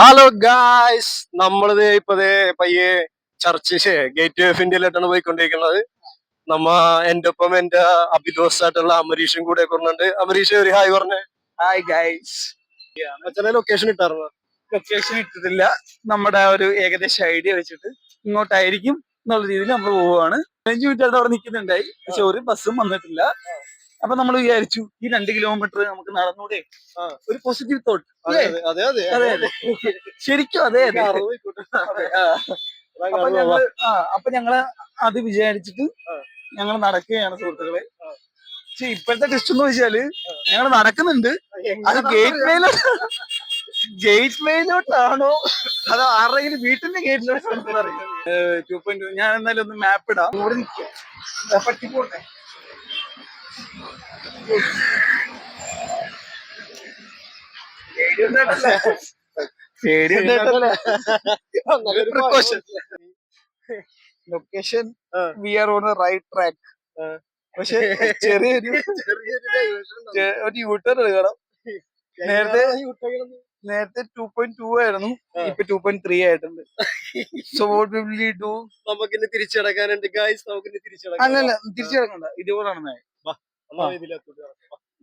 Hello guys നമ്മളിത് ഇപ്പത് പയ്യെ ചർച്ച് ഗേറ്റ് ഓഫ് ഇന്ത്യയിലായിട്ടാണ് പോയിക്കൊണ്ടിരിക്കുന്നത്. നമ്മ എന്റെ ഒപ്പം എന്റെ അഭിദോസ് ആയിട്ടുള്ള അമരീഷും കൂടെ കൊണ്ടുണ്ട് അമരീഷ് ഒരു ഹായ് പറഞ്ഞേ. ഹായ് ഗായ്സ് അച്ഛനെ ലൊക്കേഷൻ ഇട്ടായിരുന്നു? ലൊക്കേഷൻ ഇട്ടിട്ടില്ല. നമ്മുടെ ഒരു ഏകദേശ ഐഡിയ വെച്ചിട്ട് ഇങ്ങോട്ടായിരിക്കും എന്നുള്ള രീതിയിൽ നമ്മൾ പോവുകയാണ്. അഞ്ചു മിനിറ്റ് അവിടെ നിൽക്കുന്നുണ്ടായി പക്ഷെ ഒരു ബസ്സും വന്നിട്ടില്ല. അപ്പൊ നമ്മൾ വിചാരിച്ചു ഈ രണ്ട് കിലോമീറ്റർ നമുക്ക് നടന്നൂടെ. ഒരു പോസിറ്റീവ് തോട്ട് അതെ അതെ അതെ ശരിക്കും അതെ. അപ്പൊ ഞങ്ങൾ അപ്പൊ ഞങ്ങൾ അത് വിചാരിച്ചിട്ട് ഞങ്ങൾ നടക്കുകയാണ് സുഹൃത്തുക്കളെ. പക്ഷെ ഇപ്പോഴത്തെ ടെസ്റ്റ് എന്ന് വെച്ചാൽ ഞങ്ങൾ നടക്കുന്നുണ്ട്. അത് ഗേറ്റ് വേയിലോ ഗേറ്റ് വേയിലോട്ടാണോ അതോ ആരുടെങ്കിലും വീട്ടിന്റെ ഗേറ്റിലോട്ടാണോ ടു പോയിന്റ് ഞാൻ എന്നാലും ഒന്ന് മാപ്പ് ഇടാം. പറ്റിപ്പോട്ടെ. Location. We are on right track പക്ഷെ ചെറിയൊരു ഒരു യൂട്ടേൺ എടുക്കണം. നേരത്തെ നേരത്തെ ടു പോയിന്റ് ടു ആയിരുന്നു. ഇപ്പൊ ടു പോയിന്റ് ത്രീ ആയിട്ടുണ്ട്. സോ വോട്ട് വിൽ ഡു നമുക്ക് തിരിച്ചടക്കാനുണ്ട്. ഗായ്സ് നമുക്ക് തിരിച്ചടക്കാൻ അല്ലല്ല തിരിച്ചു കിടക്കണ്ട ഇതുപോലാണ്.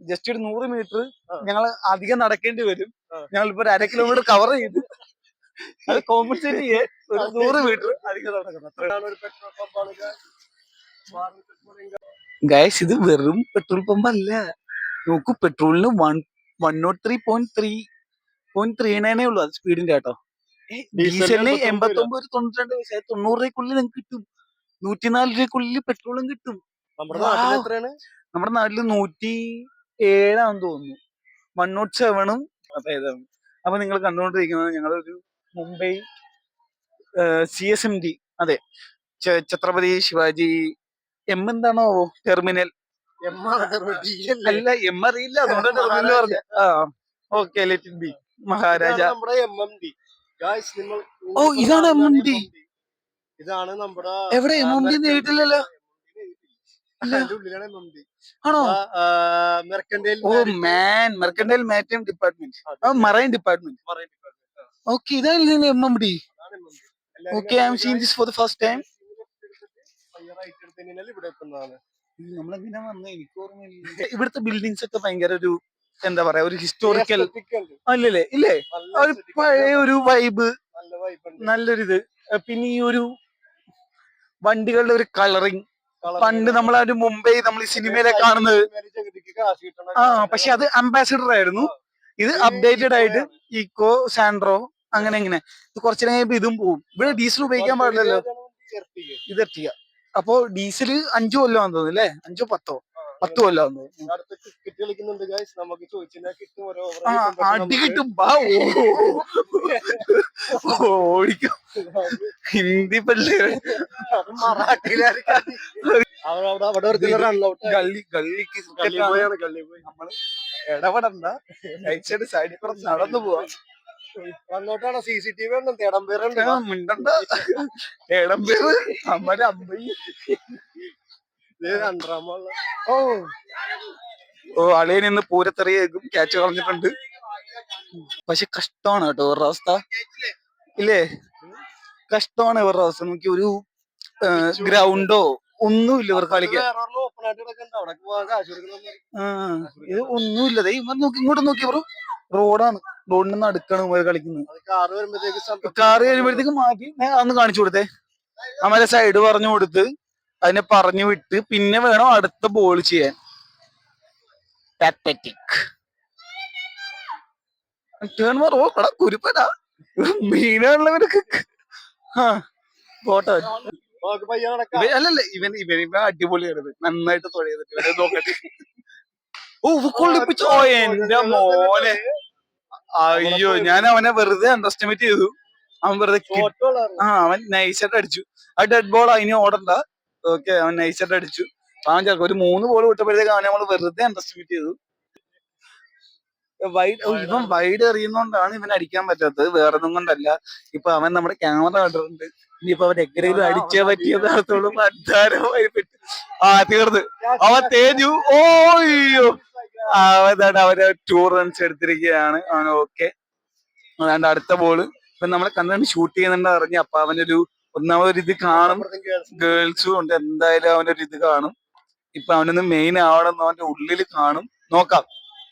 ജസ്റ്റ് ഒരു നൂറ് മീറ്റർ ഞങ്ങൾ അധികം നടക്കേണ്ടി വരും. ഞങ്ങൾ ഇപ്പൊ അര കിലോമീറ്റർ കവർ ചെയ്ത് അത് കോമ്പൻസേറ്റ് ചെയ്യാൻ ഒരു നൂറ് മീറ്റർ അധികം നടക്കണം. ഗൈസ് ഇത് വെറും പെട്രോൾ പമ്പ് അല്ല. നോക്കൂ പെട്രോളിന് one one not three point three point three നയനേ ഉള്ളൂ. അത് സ്പീഡിന്റെ കേട്ടോ. ഡീസലിന് എൺപത്തി ഒമ്പത് തൊണ്ണൂറ്റി രണ്ട് പൈസ. തൊണ്ണൂറ് രൂപയ്ക്കുള്ളിൽ നിങ്ങൾക്ക് കിട്ടും. നൂറ്റിനാല് രൂപയ്ക്കുള്ളിൽ പെട്രോളും കിട്ടും. നമ്മുടെ നാട്ടിൽ എത്രയാണ് നമ്മുടെ നാട്ടിൽ നൂറ്റി ഏഴാന്ന് തോന്നുന്നു. വൺ നോട്ട് സെവനും അതായതാണ് അപ്പൊ നിങ്ങൾ കണ്ടുകൊണ്ടിരിക്കുന്നത് ഞങ്ങളൊരു Mumbai C S M D അതെ ഛത്രപതി ശിവാജി എം എന്താണോ ടെർമിനൽ അല്ലേ? എം അറിയില്ല അതുകൊണ്ട് ടെർമിനൽ പറഞ്ഞു. ആ ഓക്കെ ലെറ്റ് ബി മഹാരാജ. ഇതാണ് നമ്മുടെ എം എം ഡി ഓ, ഇതാണ്. ഇതാണ് നമ്മുടെ എവിടെ? എം എം ഡി ആണോ? ഓ man. Mercantile maritime department. Marine department. Okay ഇതാണ് M M D okay I'm seen this for the first time എനിക്ക് ഓർമ്മയില്ല. ഇവിടുത്തെ ബിൽഡിങ്സ് ഒക്കെ ഭയങ്കര ഒരു എന്താ പറയാ ഒരു ഹിസ്റ്റോറിക്കൽ. അല്ലല്ലേ ഇല്ലേ ഒരു പഴയ ഒരു വൈബ് നല്ല vibe ഉണ്ട്. നല്ലൊരു ഇത് പിന്നെ ഈ ഒരു വണ്ടികളുടെ ഒരു കളറിങ് പണ്ട് നമ്മൾ ഒരു മുംബൈ നമ്മൾ ഈ സിനിമയിലെ കാണുന്നത്. ആ പക്ഷെ അത് അംബാസിഡർ ആയിരുന്നു ഇത് അപ്ഡേറ്റഡ് ആയിട്ട് ഇക്കോ സാൻഡ്രോ അങ്ങനെ ഇങ്ങനെ. ഇത് കുറച്ചു കഴിയുമ്പോ ഇതും പോവും. ഇവിടെ ഡീസൽ ഉപയോഗിക്കാൻ പാടില്ലല്ലോ. ഇത് എർട്ടിക അപ്പോ ഡീസൽ അഞ്ചു കൊല്ലം തോന്നുന്നു അല്ലേ? അഞ്ചോ പത്തോ? പത്ത് കൊല്ലം അടി കിട്ടും. ഓടിക്കും. ഹിന്ദി പിള്ളേര് ഗള്ളി ഗള്ളിക്ക് ഗള്ളി cricket ആണ്. പോയാണ് ഗള്ളി പോയി. നമ്മൾ ഇടപെടണ്ട. സൈഡ് സൈഡിൽ കൂടെ നടന്നു പോവാ. സി സി ടി വി ഉണ്ട് തേടം പേരുണ്ട് മിണ്ടണ്ട പേര് അമ്മയുടെ അമ്മയും. രണ്ടാമുള്ള ഓ. ഓ അളിയൻ ഇന്ന് പൂരത്തെറിയേക്കും. ക്യാച്ച് കളഞ്ഞിട്ടുണ്ട്. പക്ഷെ കഷ്ടമാണ് കേട്ടോ ഇവരുടെ അവസ്ഥ. ഇല്ലേ? കഷ്ടമാണ് ഇവരുടെ അവസ്ഥ. നോക്കി ഒരു ഗ്രൗണ്ടോ? ഒന്നുമില്ല ഇവർക്ക് കളിക്കാൻ. ഇത് ഒന്നുമില്ല ഇവർ നോക്കി ഇങ്ങോട്ട് നോക്കി ഇവർ റോഡാണ്. റോഡിന് നടുക്കാണ് ഇവർ കളിക്കുന്നത്. കാർ കാറ് വരുമ്പോഴത്തേക്ക് മാറ്റി. അന്ന് കാണിച്ചു കൊടുത്തേ. അമ്മ സൈഡ് പറഞ്ഞു കൊടുത്ത് അതിനെ പറഞ്ഞു വിട്ട് പിന്നെ വേണം അടുത്ത ബോൾ ചെയ്യാൻ. പാത്തറ്റിക് ടേൺ മാർ ഓ കടാ കുരുപ്പടാ മീനുള്ളവരൊക്കെ ആ പോട്ടെ. അല്ലല്ല ഇവൻ ഇവൻ ഇവ അടിപൊളിയാണ്. നന്നായിട്ട് തൊഴിയത് ഇവനെ നോക്കട്ടെ ഓ കൊള്ളിപ്പിച്ചു ഓ എന്റെ മോനെ അയ്യോ ഞാൻ അവനെ വെറുതെ അണ്ടർസ്റ്റിമേറ്റ് ചെയ്തു അവൻ വെറുതെ ആ അവൻ നൈസായിട്ട് അടിച്ചു ആ ഡെഡ് ബോൾ അതിന് ഓടണ്ട ഓക്കെ അവൻ നൈസായിട്ട് അടിച്ചു അവൻ ഒരു മൂന്ന് ബോൾ വിട്ടപ്പോഴത്തേക്ക് അവനെ നമ്മൾ വെറുതെ അണ്ടർസ്റ്റിമേറ്റ് ചെയ്തു വൈഡ് ഇവൻ വൈഡ് എറിയുന്നോണ്ടാണ് ഇവൻ അടിക്കാൻ പറ്റാത്തത്. വേറെ ഒന്നും കൊണ്ടല്ല. ഇപ്പൊ അവൻ നമ്മുടെ ക്യാമറ കണ്ടിട്ടുണ്ട്. ഇനിയിപ്പൊ അവൻ എങ്ങനെയും അടിച്ചേ പറ്റിയതാകത്തുള്ളൂ പറ്റാരമായി പറ്റി ആ തീർന്ന്. അവൻ തേജു ഓയ്യോ അതാണ് അവർ ടൂ റൺസ് എടുത്തിരിക്കുകയാണ്. അവൻ ഓക്കെ അതാണ്ട് അടുത്ത ബോൾ ഇപ്പൊ നമ്മളെ കണ്ടാണ് ഷൂട്ട് ചെയ്യുന്നുണ്ട് അറിഞ്ഞ. അപ്പൊ അവനൊരു ഒന്നാമതൊരു ഇത് കാണും. ഗേൾസും ഉണ്ട്. എന്തായാലും അവനൊരു ഇത് കാണും. ഇപ്പൊ അവനൊന്ന് മെയിൻ ആവണം അവന്റെ ഉള്ളിൽ കാണും. നോക്കാം.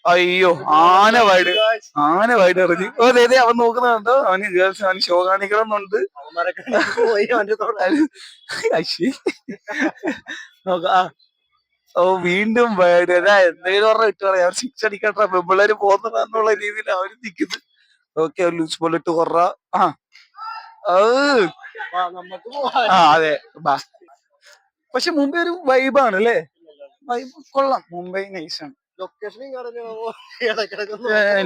അയ്യോ ആന വൈഡ് ആന വൈഡ് എറിഞ്ഞു. ഓ അതെ അവൻ നോക്കുന്നുണ്ടോ അവന് ഗേൾസ് അവന് ഷോ കാണിക്കണമെന്നുണ്ട്. നോക്കാം. ഓ വീണ്ടും വൈഡ്. അതാ എന്തെങ്കിലും പറഞ്ഞ ഇട്ട് പറയാം സിക്സ് അടിക്കട്ടെ പെമ്പിള്ളേര് പോകുന്നതാന്നുള്ള രീതിയിൽ അവർ നിക്കുന്നു ഓക്കെ ലൂസ് ബോൾ ഇട്ട് കൊറ. ആ. ആ അതെ. ബാ. പക്ഷെ മുംബൈ ഒരു വൈബാണ് അല്ലേ വൈബ് കൊള്ളാം. മുംബൈ നൈസാണ്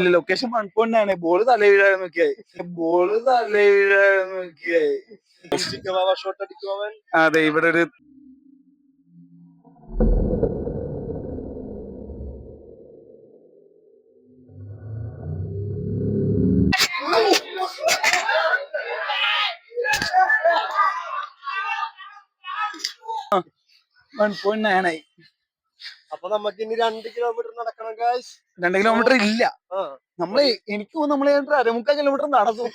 ലൊക്കേഷൻ ആണ് ബോൾ തല വീഴാൻ നോക്കിയായി ബോൾ തല വീഴാൻ നോക്കിയായി അതെ ഇവിടെ ഒരു വൺ പോയിന്റ് നയൻ ആയി അപ്പൊ നമുക്ക് ഇനി രണ്ട് കിലോമീറ്റർ നടക്കണം ഗായ്സ് രണ്ട് കിലോമീറ്റർ ഇല്ല. നമ്മൾ എനിക്ക് നമ്മൾ അരമുക്കാൽ കിലോമീറ്റർ നടന്നു.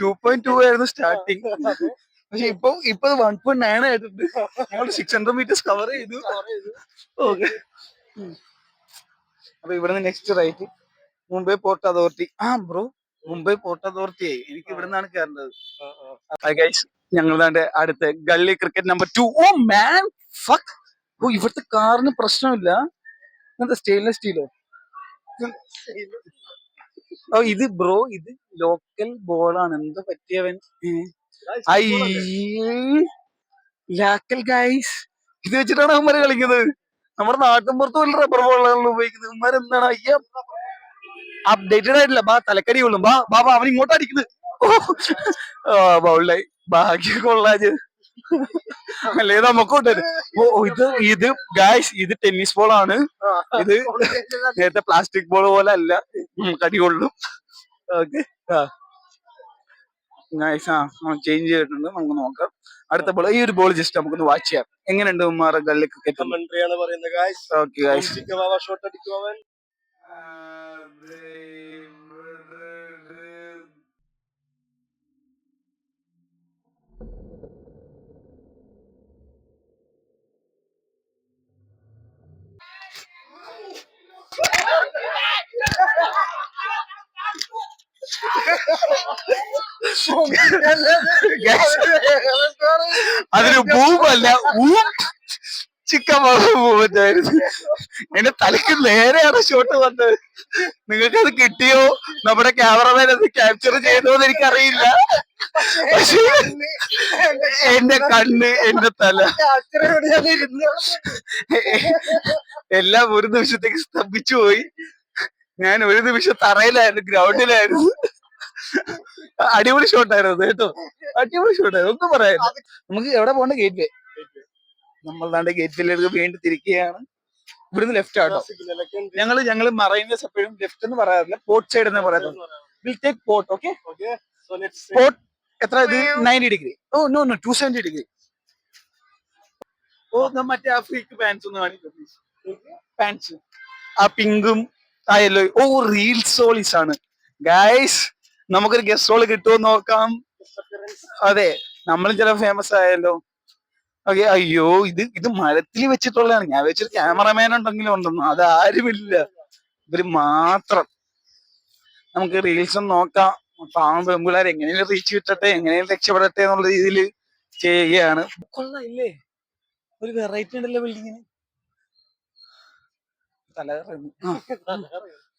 ടു പോയിന്റ് ടു ആയിരുന്നു സ്റ്റാർട്ടിങ് പക്ഷെ ഇപ്പൊ ഇപ്പൊ വൺ പോയിന്റ് നയൻ ആയിട്ടുണ്ട്. ഞങ്ങൾ സിക്സ് ഹൺഡ്രഡ് മീറ്റേഴ്സ് കവർ ചെയ്തു. ഓക്കെ അപ്പൊ ഇവിടുന്ന് next right Mumbai port authority. ആ ബ്രോ മുംബൈ പോർട്ട് അതോറിറ്റി ആയി. എനിക്ക് ഇവിടെ നിന്നാണ് കയറേണ്ടത് ഞങ്ങളുടെ അടുത്ത് gully cricket number two oh man fuck oh ഇവിടുത്തെ കാറിന് പ്രശ്നമില്ല. എന്താ സ്റ്റെയിൻലെസ് സ്റ്റീലോ ഓ? ഇത് ബ്രോ ഇത് ലോക്കൽ ബോളാണ് എന്താ പറ്റിയവൻ ലാക്കൽ ഗൈസ് ഇത് വെച്ചിട്ടാണ് അവന്മാര് കളിക്കുന്നത്. നമ്മുടെ നാട്ടിൻ പുറത്ത് വല്ല റബ്ബർ ബോളാണ് ഉപയോഗിക്കുന്നത്. ഇവന്മാർ എന്താണ്? അയ്യ. അപ്ഡേറ്റഡ് ആയിട്ടില്ല. ബാ തലക്കടി കൊള്ളും. ബാ ബാ അവൻ ഇങ്ങോട്ട് അടിക്കുന്നത് ബൗളായി ഭാഗ്യ കൊള്ളാജ് അല്ലേ നമുക്ക് കൊണ്ടുവരും ഓ ഇത് ഇത് ഗായ്സ് ഇത് ടെന്നീസ് ബോൾ ആണ്. ഇത് നേരത്തെ പ്ലാസ്റ്റിക് ബോൾ പോലെ അല്ല കടികൊള്ളും. കടി കൊള്ളും ഓക്കെ ആ ഗായ്സ് ആ ചേഞ്ച് ചെയ്തിട്ടുണ്ട്. നമുക്ക് നോക്കാം. അടുത്ത ബോൾ ഈ ഒരു ബോൾ ജസ്റ്റ് നമുക്കൊന്ന് വാച്ച് ചെയ്യാം. എങ്ങനെയുണ്ട് ഉമ്മാറെ gully cricket okay guys shot അടിക്കും അവൻ ഭൂമല്ല ചിക്കൻ മൂവ്മെന്റ് എന്റെ തലയ്ക്ക് നേരെയാണ് ഷോട്ട് വന്നത്. നിങ്ങൾക്ക് അത് കിട്ടിയോ? നമ്മുടെ ക്യാമറമാൻ അത് ക്യാപ്ചർ ചെയ്തോ എന്ന് എനിക്കറിയില്ല എന്റെ കണ്ണ് എന്റെ തല. എല്ലാം ഒരു നിമിഷത്തേക്ക് സ്തംഭിച്ചു പോയി. ഞാൻ ഒരു നിമിഷം തറയിലായിരുന്നു ഗ്രൗണ്ടിലായിരുന്നു അടിപൊളി ഷോട്ട് ആയിരുന്നു കേട്ടോ. അടിപൊളി ഷോട്ടായിരുന്നു ഒന്നും പറയാ നമുക്ക് എവിടെ പോകണ്ട ഗേറ്റ് വേ നമ്മൾ ദാണ്ട് ഗേറ്റ് വേയിലേക്ക് വീണ്ടും തിരിക്കുകയാണ്. ഇവിടുന്ന് ലെഫ്റ്റ് ആട്ടോ ഞങ്ങൾ ഞങ്ങൾ മറൈനസ് എപ്പോഴും ലെഫ്റ്റ് എന്ന് പറയാറില്ല. പോർട്ട് സൈഡ് എന്ന് പറയാറുണ്ട്. Will take port okay port എത്ര? ഇത് ninety degree oh no no two seventy degree oh മറ്റേ ആ ഫ്രീക്ക് പാൻസ് ഒന്ന് കാണിക്കും പാൻസ് ആ പിങ്കും ആ യെല്ലോ ഓ റീൽസ് ഓളീസ് ആണ്. ഗൈസ് നമുക്കൊരു ഗസ്റ്റ് റോൾ കിട്ടുമോ നോക്കാം. അതെ നമ്മളും ചില ഫേമസ് ആയല്ലോ. ഓക്കെ അയ്യോ ഇത് ഇത് മരത്തിൽ വെച്ചിട്ടുള്ളതാണ്. ഞാൻ വെച്ചൊരു ക്യാമറമാൻ ഉണ്ടെങ്കിലും ഉണ്ടെന്നു. അത് ആരുമില്ല. ഇവർ മാത്രം. നമുക്ക് റീൽസ് നോക്കാം. പാവം പെൺപിള്ളേർ എങ്ങനെയും റീച്ച് കിട്ടട്ടെ എങ്ങനെയും രക്ഷപ്പെടട്ടെ എന്നുള്ള രീതിയിൽ ചെയ്യുകയാണ്. കൊള്ളാം ഒരു വെറൈറ്റി ഉണ്ടല്ലോ ബിൽഡിങ്ങിന് തല അതായിരിക്കും അറിയോ ഗായ്സ്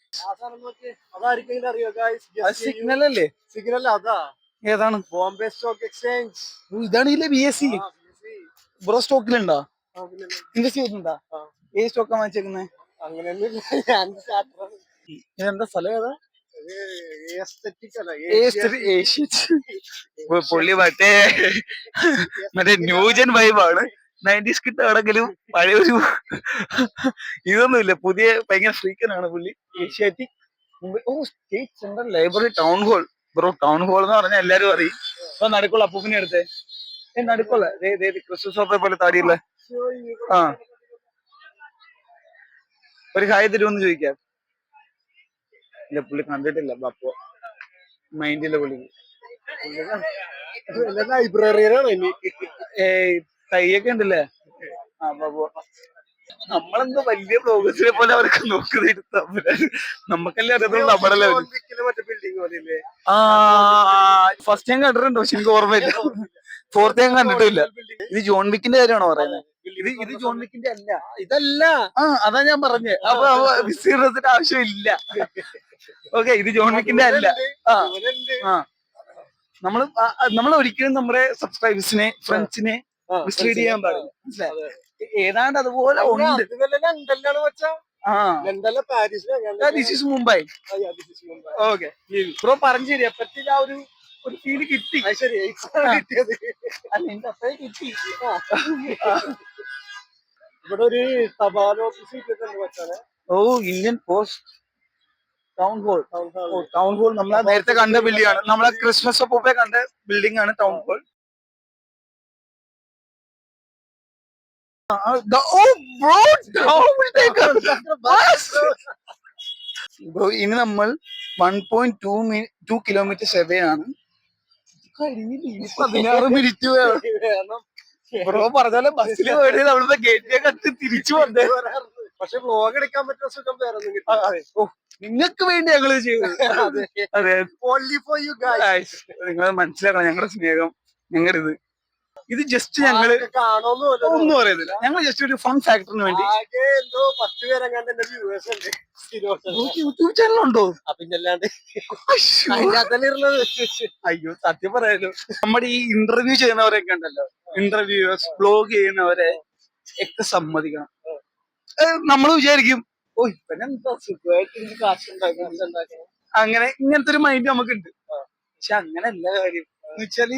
സിഗ്നൽ അല്ലേ? സിഗ്നൽ അതാ. ഏതാണ്? ബോംബെ സ്റ്റോക്ക് എക്സ്ചേഞ്ച് ഓ, ഇതാണ് ഇല്ലേ ബി എസ് സി ബ്രോ സ്റ്റോക്കിലുണ്ടോ? ഇൻവെസ്റ്റ് ചെയ്തിട്ടുണ്ടോ. ഏത് സ്റ്റോക്കാ വാങ്ങിച്ചേക്കുന്നത് ഇതെന്താ സ്ഥലം ഏതാ? പുള്ളി മറ്റേ മറ്റേ ന്യൂജൻ വൈബാണ് നയന്റീസ് കിട്ട് ആണെങ്കിലും പഴയ ഒരു ഇതൊന്നുമില്ല. പുതിയ ഭയങ്കര ഫ്രീക്കനാണ് പുള്ളി. Asiatic oh state central library town hall bro town hall എന്ന് പറഞ്ഞാൽ എല്ലാരും അറിയും. അപ്പൊ നടുക്കുള്ള അപ്പൂപ്പിനെ എടുത്തേ. ഏ നടുക്കുള്ള. ക്രിസ്തു സോപ്പെ പോലെ താടിയുള്ള. ആ. ഒരു ഹായ് തരുമെന്ന് ചോദിക്കാം. ഇല്ല പുള്ളി കണ്ടിട്ടില്ല അപ്പൊ മൈൻഡില്ല പുള്ളിക്ക് ലൈബ്രറിയാണ് തയ്യൊക്കെ ഉണ്ടല്ലേ? നമ്മളെന്തോ വലിയ ബ്ലോഗേഴ്സിനെ പോലെ അവർക്ക് നോക്കുന്നിരുത്ത നമുക്കല്ലേ അറിയത്തുള്ളൂ നമ്മളല്ലേ ആ ഫസ്റ്റ് ഞാൻ കണ്ടിട്ടുണ്ടോ പക്ഷെ എനിക്ക് ഓർമ്മയില്ല. ഫോർത്ത് ഞാൻ കണ്ടിട്ടില്ല. ഇത് ജോൺ വിക്കിന്റെ കാര്യമാണോ പറയുന്നത് ഇത് ഇത് ജോൺ വിക്കിന്റെ അല്ല. ഇതല്ല. ആ അതാ ഞാൻ പറഞ്ഞത് അപ്പൊ വിസ്തീർണത്തിന്റെ ആവശ്യമില്ല. ഓക്കെ ഇത് ജോൺ വിക്കിന്റെ അല്ല. ആ ആ. നമ്മൾ നമ്മൾ ഒരിക്കലും നമ്മുടെ സബ്സ്ക്രൈബേഴ്സിനെ ഫ്രണ്ട്സിനെ മിസ്ലീഡ് ചെയ്യാൻ പാടില്ല. മനസ്സിലായോ? ഏതാണ്ട് അതുപോലെ ഉണ്ട്. ലണ്ടനിലാണ് വെച്ചാ. പാരീസിലാണ് this is Mumbai okay bro പറഞ്ഞു ശരി അപ്പഴത്തേക്ക് ആ ഒരു ഒരു ഫീൽ കിട്ടി. ശരി. കിട്ടിയത്. അല്ല എന്റെ കിട്ടി. ഇവിടെ ഒരു തപാൽ office oh Indian post town hall town hall നമ്മൾ നേരത്തെ കണ്ട ബിൽഡിംഗ് ആണ്. നമ്മളെ ക്രിസ്മസ് ഒപ്പം കണ്ട ബിൽഡിംഗ് ആണ് ടൗൺ ഹോൾ ഇനി നമ്മൾ one point two two kilometre ഇനി പതിനാറ് മിനിറ്റ് വേണം. ബ്രോ പറഞ്ഞാലും ബസ്സിൽ പോയിട്ട് നമ്മളിപ്പോ ഗേറ്റിനെ കത്ത് തിരിച്ചു വന്നേ. പക്ഷെ വ്ലോഗ് എടുക്കാൻ പറ്റുന്ന സുഖം വേറെ. നിങ്ങൾക്ക് വേണ്ടി ഞങ്ങൾ ചെയ്തത് അതെ. ഓൺലി ഫോർ യു ഗൈസ് നിങ്ങൾ മനസ്സിലാക്കണം ഞങ്ങളുടെ സ്നേഹം ഞങ്ങളുടെ ഇത് ജസ്റ്റ് ഞങ്ങൾ ഒന്നും പറയുന്നില്ല ഞങ്ങൾ ജസ്റ്റ് ഒരു ഫൺ ഫാക്ടറിന് വേണ്ടി. യൂട്യൂബ് ചാനൽ ഉണ്ടോ. അയ്യോ സത്യം പറയാലോ. നമ്മുടെ ഈ ഇന്റർവ്യൂ ചെയ്യുന്നവരൊക്കെ ഉണ്ടല്ലോ ഇന്റർവ്യൂവേഴ്സ് ബ്ലോഗ് ചെയ്യുന്നവരെ ഒക്കെ സമ്മതിക്കണം. നമ്മൾ വിചാരിക്കും ഓ ഇവനെന്താ സുഖമായിട്ട് അങ്ങനെ ഇങ്ങനത്തെ ഒരു മൈൻഡ് നമുക്കുണ്ട് പക്ഷെ അങ്ങനല്ല കാര്യം. എന്ന് വെച്ചാൽ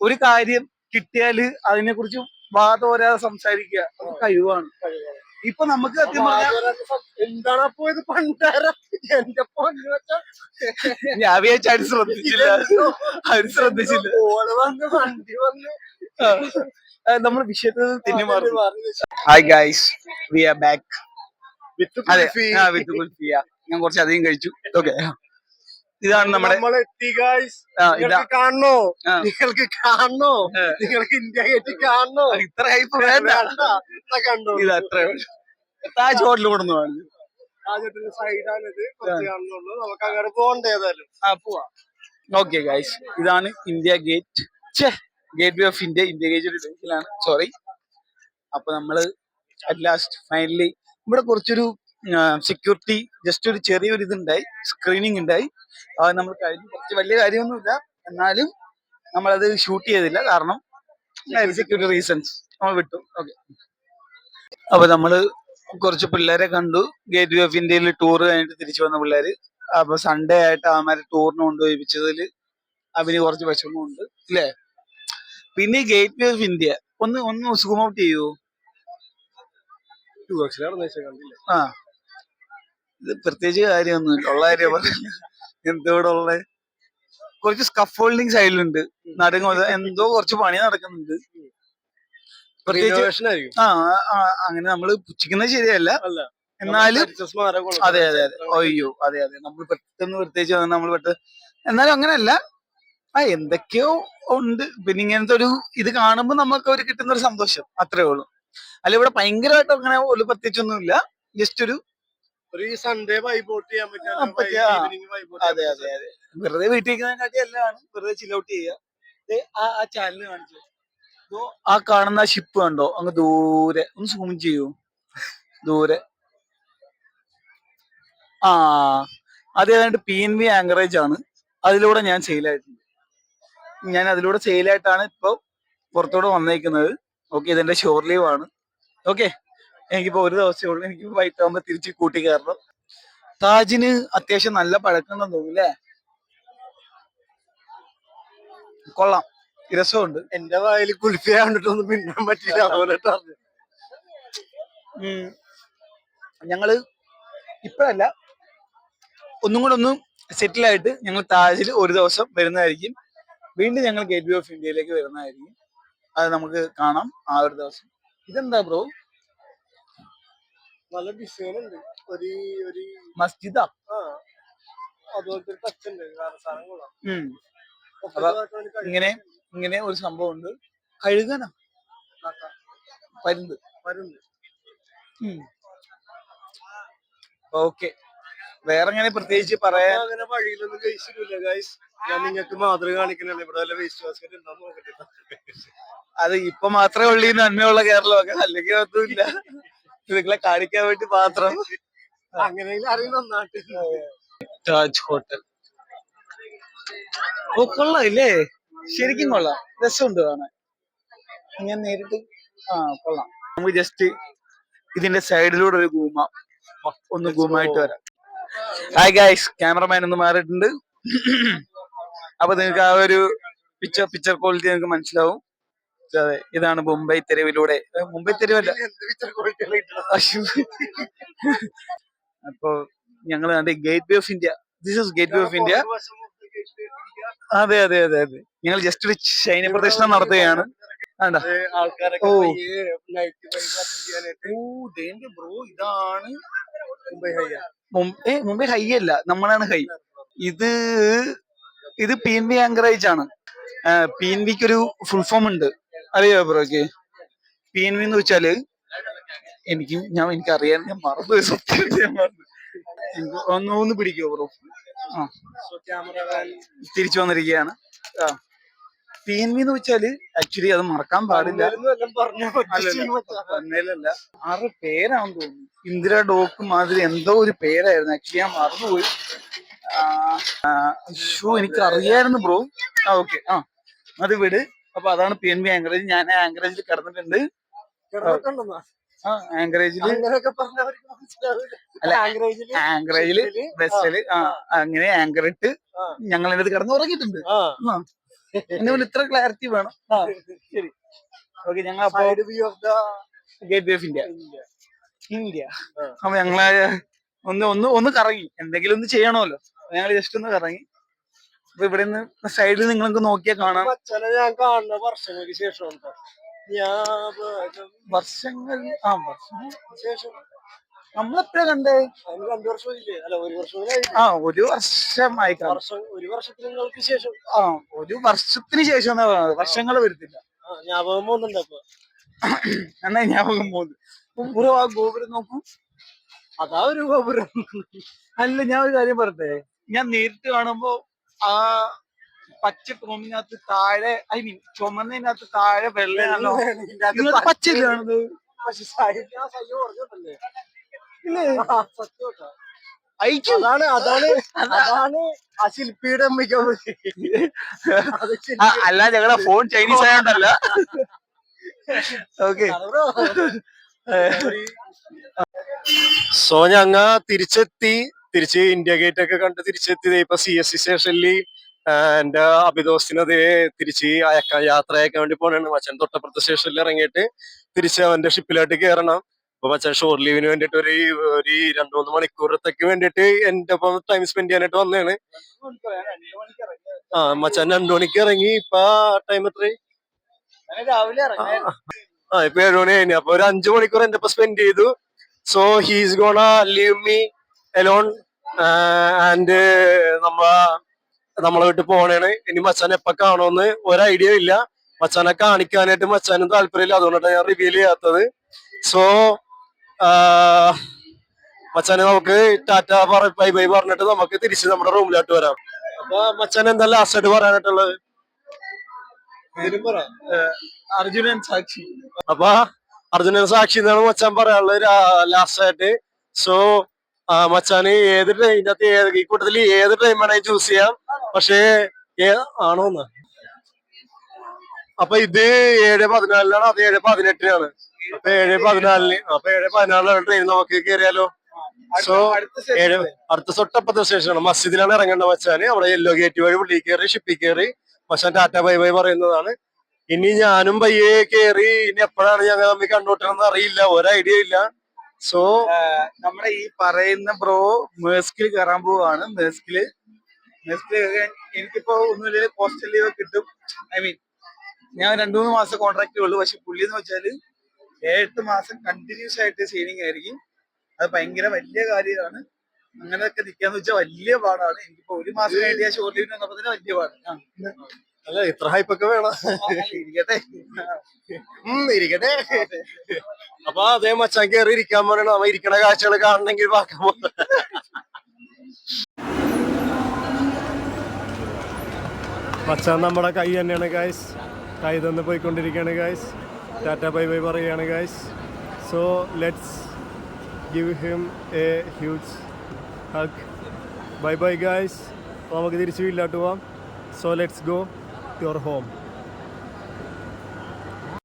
ഒരു കാര്യം കിട്ടിയാൽ അതിനെ കുറിച്ച് വാദോരാതെ സംസാരിക്കുക അത് കഴിവാണ്. ഇപ്പൊ നമുക്ക് സത്യം എന്താണ് അപ്പൊ ഇത് പണ്ടാര? എന്റെ ഞാൻ വിചാരിച്ച അവർ ശ്രദ്ധിച്ചില്ല. അവർ ശ്രദ്ധിച്ചില്ല. ഓൾ വന്ന് വണ്ടി വന്ന് നമ്മൾ വിഷയത്തിൽ തിന്നു മാറി. Hi guys we are back with ഞാൻ കുറച്ച് അധികം കഴിച്ചു. ഓക്കെ ഇതാണ് നമ്മുടെ നമ്മൾ എത്തി ഗായ്സ് ആ, ഇതാ. നിങ്ങൾക്ക് കാണണോ? ആ. നിങ്ങൾക്ക് കാണണോ? ഏ. നിങ്ങൾക്ക് ഇന്ത്യ ഗേറ്റ് കാണണോ ഇത്ര ഹൈപ്പ് വേണ്ട വേണ്ട. എന്നാ കണ്ടോ? ഇത് അത്ര താജ് ഹോട്ടലിൽ കൊണ്ടു പോകാൻ ആദ്യത്തെ സൈഡാണിത് കുറച്ച് കാണുന്നുള്ളൂ നമുക്ക് അങ്ങനെ പോകണ്ട ഏതായാലും? ആ പോവാ. ഓക്കെ ഗൈസ് ഇതാണ് India Gate gateway of India India Gate ഡൽഹിയിലാണ് സോറി അപ്പൊ നമ്മൾ അറ്റ് ലാസ്റ്റ് ഫൈനലി ഇവിടെ കുറച്ചൊരു സെക്യൂരിറ്റി ജസ്റ്റ് ഒരു ചെറിയൊരു ഇതുണ്ടായി സ്ക്രീനിങ് ഉണ്ടായി. അത് നമ്മൾ കഴിഞ്ഞു. കുറച്ച് വലിയ കാര്യമൊന്നുമില്ല. എന്നാലും നമ്മളത് ഷൂട്ട് ചെയ്തില്ല. കാരണം സെക്യൂരിറ്റി റീസൺസ് നമ്മൾ വിട്ടു. ഓക്കെ അപ്പൊ നമ്മൾ കുറച്ച് പിള്ളേരെ കണ്ടു. ഗേറ്റ് വേ ഓഫ് ഇന്ത്യയിൽ ടൂർ കഴിഞ്ഞിട്ട് തിരിച്ചു വന്ന പിള്ളേര്. അപ്പൊ സൺഡേ ആയിട്ട് അവന്മാരെ ടൂറിന് കൊണ്ടുപോയിപ്പിച്ചതിൽ അവന് കുറച്ച് വിഷമമുണ്ട്. അല്ലേ പിന്നെ ഗേറ്റ് വേ ഓഫ് ഇന്ത്യ ഒന്ന് ഒന്ന് സൂം ഔട്ട് ചെയ്യൂ. ആ. ഇത് പ്രത്യേകിച്ച് കാര്യമൊന്നും ഉള്ള കാര്യം പറഞ്ഞില്ല എന്തോടെ ഉള്ള? കുറച്ച് സ്കഫ് ഹോൾഡിങ് സൈഡിലുണ്ട് നടങ്ങ എന്തോ കുറച്ച് പണി നടക്കുന്നുണ്ട്. പ്രത്യേകിച്ച് ആ അങ്ങനെ നമ്മൾ പുച്ഛിക്കുന്നത് ശരിയല്ല. എന്നാലും. അതെ അതെ അതെ. അയ്യോ അതെ അതെ. നമ്മൾ പെട്ടെന്ന് പ്രത്യേകിച്ച് നമ്മൾ പെട്ടെന്ന് എന്നാലും അങ്ങനെയല്ല. ആ എന്തൊക്കെയോ ഉണ്ട്. പിന്നെ ഇങ്ങനത്തെ ഒരു ഇത് കാണുമ്പോൾ നമുക്ക് ഒരു കിട്ടുന്ന ഒരു സന്തോഷം. അത്രേ ഉള്ളൂ. അല്ല ഇവിടെ ഭയങ്കരമായിട്ട് അങ്ങനെ ഒരു പ്രത്യേകിച്ചൊന്നുമില്ല. ജസ്റ്റ് ഒരു ഒരു സൺഡേ ഔട്ട് ചെയ്യാൻ പറ്റിയ അതെ അതെ അതെ. വെറുതെ വീട്ടിൽ ഇരിക്കുന്നതിനെക്കാട്ടി എല്ലാമാണ് വെറുതെ ചിൽ ഔട്ട് ചെയ്യാ ആ ആ ചാനൽ കാണിച്ചു. ആ കാണുന്ന ഷിപ്പ് കണ്ടോ? അങ്ങ് ദൂരെ. ഒന്ന് സൂം ചെയ്യൂ. ദൂരെ. ആ അത് ഏതാണ്ട് പി എൻ വി ആങ്കറേജ് ആണ്. അതിലൂടെ ഞാൻ സെയിലായിട്ടുണ്ട് ഞാൻ അതിലൂടെ സെയിലായിട്ടാണ് ഇപ്പൊ പുറത്തോട്ട് വന്നേക്കുന്നത്. ഓക്കെ ഇതെന്റെ ഷോർ ലീവ് ആണ്. ഓക്കെ എനിക്കിപ്പോ ഒരു ദിവസമേ ഉള്ളൂ. എനിക്ക് വൈകിട്ടാകുമ്പോ തിരിച്ച് കൂട്ടി കയറണം. താജിന് അത്യാവശ്യം നല്ല പഴക്കം തോന്നുന്നു അല്ലേ? കൊള്ളാം. രസമുണ്ട്. എന്റെ വായിൽ കുൽഫി കണ്ടിട്ടൊന്നും മിണ്ടാൻ പറ്റില്ല അതുപോലെ. ഞങ്ങൾ ഇപ്പഴല്ല. ഒന്നും കൂടെ ഒന്ന് സെറ്റിൽ ആയിട്ട് ഞങ്ങൾ താജിൽ ഒരു ദിവസം വരുന്നതായിരിക്കും. വീണ്ടും ഞങ്ങൾ ഗേറ്റ് വേ ഓഫ് ഇന്ത്യയിലേക്ക് വരുന്നതായിരിക്കും. അത് നമുക്ക് കാണാം ആ ഒരു ദിവസം. ഇതെന്താ ബ്രോ നല്ല ഡിസൈൻ ഉണ്ട്. ഒരു ഒരു മസ്ജിദാ? ആ. അതുപോലത്തെ ടച്ച് ഉണ്ട്. സാധനം കൊള്ളാം. കഴിവ് ഇങ്ങനെ ഇങ്ങനെ ഒരു സംഭവം ഉണ്ട്. കഴുകന. പരുന്ത്. വരുന്നുണ്ട്. ഓക്കെ. വേറെ അങ്ങനെ പ്രത്യേകിച്ച് പറയാൻ അങ്ങനെ വഴിയിലൊന്നും കഴിച്ചിട്ടില്ല ഗൈസ് ഞാൻ നിങ്ങൾക്ക് മാതൃക കാണിക്കണേ ഇവിടെ വല്ല വേസ്റ്റ് ബാസ്കറ്റ് ഉണ്ടോ നോക്കട്ടെ. അത് ഇപ്പൊ മാത്രമേ ഉള്ളൂ ഈ നന്മയുള്ള കേരളമൊക്കെ. അല്ലെങ്കിൽ ഒന്നുമില്ല നിങ്ങളെ കാണിക്കാൻ വേണ്ടി മാത്രം. അങ്ങനെയെങ്കിലും അറിയും നന്നായിട്ട് താജ് ഹോട്ടൽ. ഓ കൊള്ളാം ഇല്ലേ ശരിക്കും കൊള്ളാം. രസമുണ്ട് കാണാൻ. ഞാൻ നേരിട്ട് ആ കൊള്ളാം. നമുക്ക് ജസ്റ്റ് ഇതിന്റെ സൈഡിലൂടെ ഒരു ഗൂമ. ഒന്ന് ഗൂമായിട്ട് വരാം. ഹായ് ഗൈസ് ക്യാമറമാൻ ഒന്ന് മാറിയിട്ടുണ്ട്. അപ്പൊ നിങ്ങൾക്ക് ആ ഒരു പിക്ചർ പിക്ചർ ക്വാളിറ്റി നിങ്ങൾക്ക് മനസ്സിലാവും. അതെ ഇതാണ് മുംബൈ തെരുവിലൂടെ. മുംബൈ തെരുവല്ല. അപ്പൊ ഞങ്ങൾ gateway of India this is gateway of India അതെ അതെ അതെ അതെ. ഞങ്ങൾ ജസ്റ്റ് ഒരു ശൈന പ്രദർശനം നടത്തുകയാണ്. ആൾക്കാരൊക്കെ ബ്രോ ഇതാണ് മുംബൈ ഹൈ മും- മുംബൈ ഹൈ അല്ല. നമ്മളാണ് ഹൈ ഇത് ഇത് പി എൻ ബി ആങ്കറേജ് ആണ്. പി എൻ ബിക്ക് ഒരു ഫുൾ ഫോം ഉണ്ട്. അറിയോ ബ്രോക്ക് പി എൻ വി എന്ന് വെച്ചാൽ എനിക്ക് ഞാൻ എനിക്ക് അറിയാൻ ഞാൻ മറന്നു സത്യം ഞാൻ മറന്നു. ഒന്ന് ഒന്ന് പിടിക്കോ ബ്രോ ആ. തിരിച്ചു വന്നിരിക്കുകയാണ്. ആ. പി എൻ വി എന്ന് വെച്ചാൽ ആക്ച്വലി അത് മറക്കാൻ പാടില്ല. ആറ് പേരാണെന്ന് തോന്നുന്നു. ഇന്ദിര ഡോക്ക് മാതിരി എന്തോ ഒരു പേരായിരുന്നു. ആക്ച്വലി ഞാൻ മറന്നുപോയി ഷൂ എനിക്ക് അറിയായിരുന്നു ബ്രോ ആ ഓക്കെ ആ. അത് വിട്. അപ്പൊ അതാണ് പി എൻ ബി ആങ്കറേജ് ഞാൻ ആങ്കറേജിൽ കിടന്നിട്ടുണ്ട്. ആ ആങ്കറേജിൽ ആങ്കറേജിൽ ബസ്സിൽ ആ. അങ്ങനെ ആങ്കർ ഇട്ട്. ഞങ്ങൾ അതിനകത്ത് കിടന്ന് ഉറങ്ങിയിട്ടുണ്ട്. എന്നെ ഇത്ര ക്ലാരിറ്റി വേണം. ആ ശരി. ഓക്കെ ഞങ്ങൾ അപ്പൊ gateway of India India അപ്പൊ ഞങ്ങളെ ഒന്ന് ഒന്ന് ഒന്ന് കറങ്ങി. എന്തെങ്കിലും ഒന്ന് ചെയ്യണമല്ലോ. ഞങ്ങൾ ജസ്റ്റ് ഒന്ന് കറങ്ങി. അപ്പൊ ഇവിടെ നിന്ന് സൈഡിൽ നിങ്ങൾക്ക് നോക്കിയാൽ കാണാം. അച്ഛനെ ഞാൻ കാണുന്ന വർഷങ്ങൾക്ക് ശേഷം വർഷങ്ങൾ ആ വർഷങ്ങൾ ശേഷം. നമ്മളെപ്പോഴാ കണ്ടേ? രണ്ടു വർഷമില്ലേ അല്ല ഒരു വർഷമായി ആ ഒരു വർഷമായി വർഷം ഒരു വർഷങ്ങൾക്ക് ശേഷം. ആ ഒരു വർഷത്തിന് ശേഷം എന്നാ പറയുന്നത് വർഷങ്ങൾ വരുത്തില്ല. ഞാപകം പോകുന്നുണ്ട് അപ്പൊ. എന്നാ ഞാപകം പോകുന്നു ബ്രോ ആ ഗോപുരം നോക്കൂ. അതാ ഒരു ഗോപുരം. അല്ല ഞാൻ ഒരു കാര്യം പറയട്ടെ? ഞാൻ നേരിട്ട് കാണുമ്പോ ആ പച്ച ടോമിനകത്ത് താഴെ ഐ മീൻ ചുമന്നതിനകത്ത് താഴെ വെള്ളയാണല്ലോ. പച്ചയാണത് പച്ചയില്ല കാണുന്നത് പക്ഷെ സൈഡ് ഞാൻ സൈഡ് പറഞ്ഞല്ലേ ഇല്ലേ? ആ, സത്യം കേട്ടോ. അയച്ചു അതാണ് അതാണ് അതാണ് ആ ശില്പിയുടെ ആ, ശില്പി- അല്ല ഞങ്ങളെ ഫോൺ ചൈനീസ് ആയോണ്ടല്ല. ഓക്കെ. സോ ഞങ്ങ തിരിച്ചെത്തി. തിരിച്ച് ഇന്ത്യ ഗേറ്റ് ഒക്കെ കണ്ട് തിരിച്ചെത്തി ഇപ്പൊ സി എസ് സി സ്റ്റേഷനിൽ എന്റെ അഭിദോസ്തിനത് തിരിച്ച് അയക്കാൻ യാത്ര അയക്കാൻ വേണ്ടി പോണാണ്. മച്ചൻ തൊട്ടപ്പുറത്തെ സ്റ്റേഷനിൽ ഇറങ്ങിയിട്ട് തിരിച്ച് അവന്റെ ഷിപ്പിലോട്ട് കയറണം അപ്പൊ മച്ചൻ ഷോർ ലീവിന് വേണ്ടിട്ട് ഒരു ഒരു രണ്ടു മൂന്ന് മണിക്കൂറത്തേക്ക് വേണ്ടിട്ട് എന്റെ ഒപ്പം ടൈം സ്പെൻഡ് ചെയ്യാനായിട്ട് വന്നതാണ് ആ മച്ചാൻ രണ്ടു മണിക്ക് ഇറങ്ങി. ഇപ്പൊ ടൈം എത്ര രാവിലെ ആ ഇപ്പൊ ഏഴു മണി കഴിഞ്ഞു. അപ്പൊ ഒരു അഞ്ചു മണിക്കൂർ എന്റെ ഒപ്പം സ്പെൻഡ് ചെയ്തു. So he's gonna leave me alone and നമ്മ നമ്മളെ വീട്ടിൽ പോകണേണ് ഇനി മച്ചാൻ എപ്പ കാണുമെന്ന് ഒരു ഐഡിയ ഇല്ല. മച്ചാനെ കാണിക്കാനായിട്ട് മച്ചാനും താല്പര്യമില്ല. അതുകൊണ്ടാണ് ഞാൻ റിവീൽ ചെയ്യാത്തത്. സോ മച്ചാനെ നമുക്ക് ടാറ്റ ബൈ ബൈ പറഞ്ഞിട്ട് നമുക്ക് തിരിച്ച് നമ്മുടെ റൂമിലോട്ട് വരാം. അപ്പൊ മച്ചാൻ എന്താ ലാസ്റ്റ് ആയിട്ട് പറയാനായിട്ടുള്ളത്? അർജുനൻ സാക്ഷി. അപ്പൊ അർജുനൻ സാക്ഷി എന്നാണ് മച്ചാൻ പറയാനുള്ളത് ലാസ്റ്റ് ആയിട്ട്. സോ മച്ചാന് ഏത് ഇതിനകത്ത് ഏത് ഈ കൂട്ടത്തിൽ ഏത് ടൈം വേണമെങ്കിൽ ചൂസ് ചെയ്യാം. പക്ഷേ ആണോന്ന് അപ്പൊ ഇത് ഏഴ് പതിനാലിനാണ് അത് ഏഴ് പതിനെട്ടിനാണ്. അപ്പൊ ഏഴ് പതിനാലിന് അപ്പൊ ഏഴ് പതിനാലിനാണ് ട്രെയിൻ നമുക്ക് കയറിയാലോ? സോ ഏഴ് അടുത്ത തൊട്ടപ്പത്തെ സ്റ്റേഷനാണ് മസ്ജിദിലാണ് ഇറങ്ങേണ്ട മച്ചാന്. അവിടെ യെല്ലോ ഗേറ്റ് വഴി പുള്ളി കയറി ഷിപ്പി കയറി. മച്ചാൻ ടാറ്റ ബൈ ബൈ പറയുന്നതാണ്. ഇനി ഞാനും പയ്യെ കയറി ഇനി എപ്പോഴാണ് ഞങ്ങൾ തമ്മിൽ കണ്ടുമുട്ടണമെന്ന് അറിയില്ല. ഒരു ഐഡിയ ഇല്ല. സോ നമ്മുടെ ഈ പറയുന്ന ബ്രോ മേസ്കിൽ കയറാൻ പോവാണ്. മേസ്കിൽ മേസ്കിൽ കയറാൻ എനിക്കിപ്പോ ഒന്നുമില്ല പോസ്റ്റൽ ലീവ് കിട്ടും. ഐ മീൻ ഞാൻ രണ്ടു മൂന്ന് മാസം കോൺട്രാക്ട് ഉള്ളു. പക്ഷെ പുള്ളി എന്ന് വെച്ചാൽ എട്ട് മാസം കണ്ടിന്യൂസ് ആയിട്ട് സീനിങ് ആയിരിക്കും. അത് ഭയങ്കര വലിയ കാര്യമാണ്. അങ്ങനെയൊക്കെ നിൽക്കാന്ന് വെച്ചാൽ വലിയ പാടാണ്. എനിക്കിപ്പോ ഒരു മാസം കഴിഞ്ഞാൽ ഷോർട്ട് ലീവ് വന്നപ്പോ തന്നെ വലിയ പാട് ആ, അല്ല ഇത്ര ഹൈപ്പൊക്കെ വേണം. ഇരിക്കട്ടെ. ഇരിക്കട്ടെ. അപ്പൊ അതേ മച്ചാൻ കയറി ഇരിക്കാൻ പറയണം. അവ ഇരിക്കണ കാഴ്ചകൾ കാണണമെങ്കിൽ വാക്കാൻ മച്ചാൻ നമ്മുടെ കൈ തന്നെയാണ് ഗൈസ് കൈ തന്ന് പോയിക്കൊണ്ടിരിക്കുകയാണ് ഗൈസ് ടാറ്റ ബൈ ബൈ പറയുകയാണ് guys so let's give him a huge hug bye bye guys നമുക്ക് തിരിച്ച് വീട്ടിലോട്ട് so let's go to your home